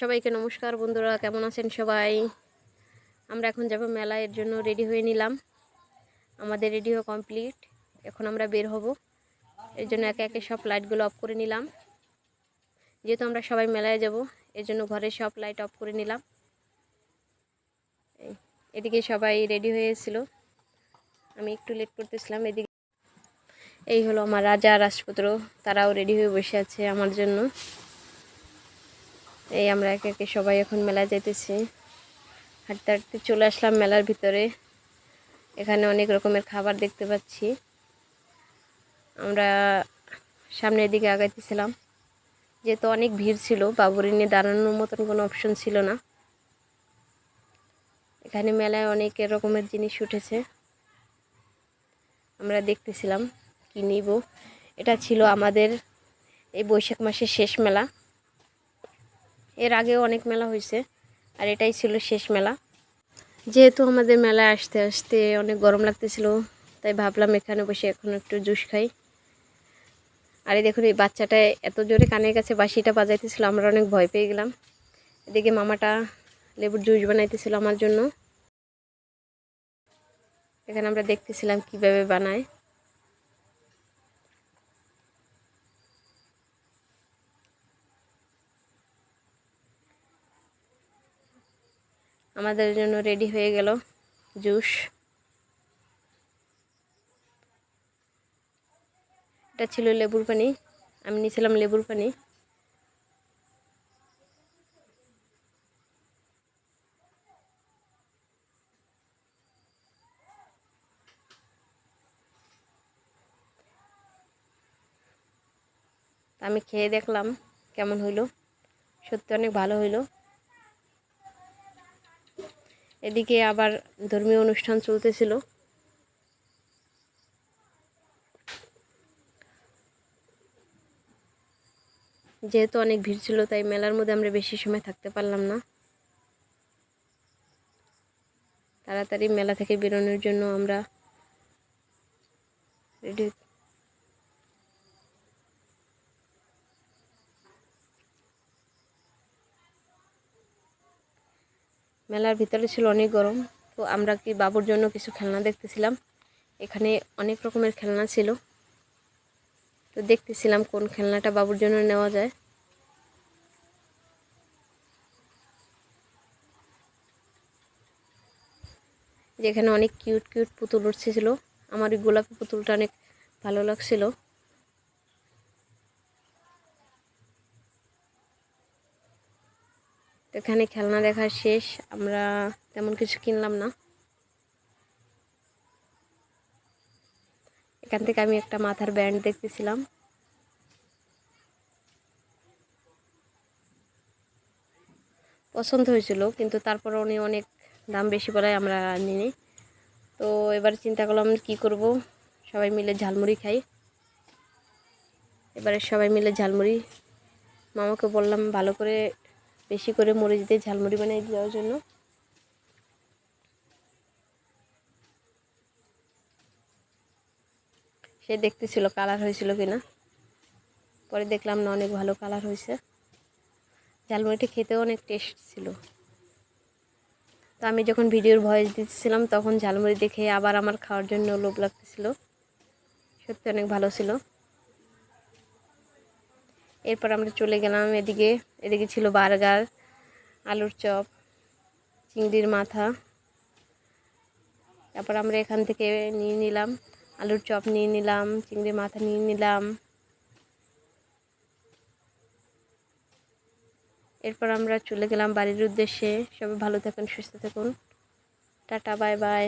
সবাইকে নমস্কার বন্ধুরা, কেমন আছেন সবাই? আমরা এখন যাব মেলা এর জন্য রেডি হয়ে নিলাম। আমাদের রেডি হওয়া কমপ্লিট। এখন আমরা বের হব। এর জন্য একে একে সব লাইটগুলো অফ করে নিলাম। যেহেতু আমরা সবাই মেলায় যাব, এর জন্য ঘরে সব লাইট অফ করে নিলাম। এদিকে সবাই রেডি হয়ে এসেছিল আমি একটু লেট করতেছিলাম, এদিকে এই হলো আমার রাজা রাজপুত্র, তারাও রেডি হয়ে বসে আছে আমার জন্য। এই আমরা একে একে সবাই এখন মেলায় যাইতেছি। হাঁটতে হাঁটতে চলে আসলাম মেলার ভিতরে। এখানে অনেক রকমের খাবার দেখতে পাচ্ছি। আমরা সামনের দিকে আগাইতেছিলাম। যেহেতু অনেক ভিড় ছিল বাবুরি নিয়ে দাঁড়ানোর মতন কোনো অপশন ছিল না। এখানে মেলায় অনেক রকমের জিনিস উঠেছে। আমরা দেখতেছিলাম কি নিব। এটা ছিল আমাদের এই বৈশাখ মাসের শেষ মেলা। এর আগেও অনেক মেলা হয়েছে, আর এটাই ছিল শেষ মেলা। যেহেতু আমাদের মেলায় আসতে আসতে অনেক গরম লাগতেছিল, তাই ভাবলাম এখানে বসে এখন একটু জুস খাই। আর দেখুন, এই বাচ্চাটা এত জোরে কানের কাছে বাঁশিটা বাজাইতেছিল, আমরা অনেক ভয় পেয়ে গেলাম। এদিকে মামাটা লেবুর জুস বানাইতেছিল আমার জন্য। এখানে আমরা দেখতেছিলাম কীভাবে বানায়। আমাদের জন্য রেডি হয়ে গেল জুস এটা ছিল লেবুর পানি। আমি নিয়েছিলাম লেবুর পানি। আমি খেয়ে দেখলাম কেমন হইল। সত্যি অনেক ভালো হইল। এদিকে আবার ধর্মীয় অনুষ্ঠান চলতেছিল। যেহেতু অনেক ভিড় ছিল, তাই মেলার মধ্যে আমরা বেশি সময় থাকতে পারলাম না। তাড়াতাড়ি মেলা থেকে বেরোনোর জন্য আমরা রেডি মেলার ভিতরে ছিল অনেক গরম। তো আমরা কি বাবুর জন্য কিছু খেলনা দেখতেছিলাম। এখানে অনেক রকমের খেলনা ছিল। তো দেখতেছিলাম কোন খেলনাটা বাবুর জন্য নেওয়া যায়। যেখানে অনেক কিউট কিউট পুতুল উঠছেছিল আমার ওই গোলাপি পুতুলটা অনেক ভালো লাগছিল। এখানে খেলনা দেখা শেষ। আমরা তেমন কিছু কিনলাম না। এখান থেকে আমি একটা মাথার ব্যান্ড দেখতেছিলাম। পছন্দ হয়েছিল, কিন্তু তারপর উনি অনেক দাম বেশি বলায় আমরা নিই তো এবার চিন্তা করলাম কি করব? সবাই মিলে ঝালমুড়ি খাই। এবারে সবাই মিলে ঝালমুড়ি। মামাকে বললাম ভালো করে বেশি করে মরিচ দিয়ে ঝালমুড়ি বানিয়ে দেওয়ার জন্য। সে দেখতেছিল কালার হয়েছিল কিনা। পরে দেখলাম না, অনেক ভালো কালার হয়েছে। ঝালমুড়িটা খেতেও অনেক টেস্ট ছিল। তো আমি যখন ভিডিওর ভয়েস দিতেছিলাম, তখন ঝালমুড়ি দেখে আবার আমার খাওয়ার জন্য লোভ লাগতেছিল। সত্যি অনেক ভালো ছিল। এরপর আমরা চলে গেলাম এদিকে এদিকে ছিল বার্গার, আলুর চপ, চিংড়ির মাথা। তারপর আমরা এখান থেকে নিয়ে নিলাম, আলুর চপ নিয়ে নিলাম, চিংড়ির মাথা নিয়ে নিলাম। এরপর আমরা চলে গেলাম বাড়ির উদ্দেশ্যে। সবাই ভালো থাকুন, সুস্থ থাকুন। Tata, bye bye.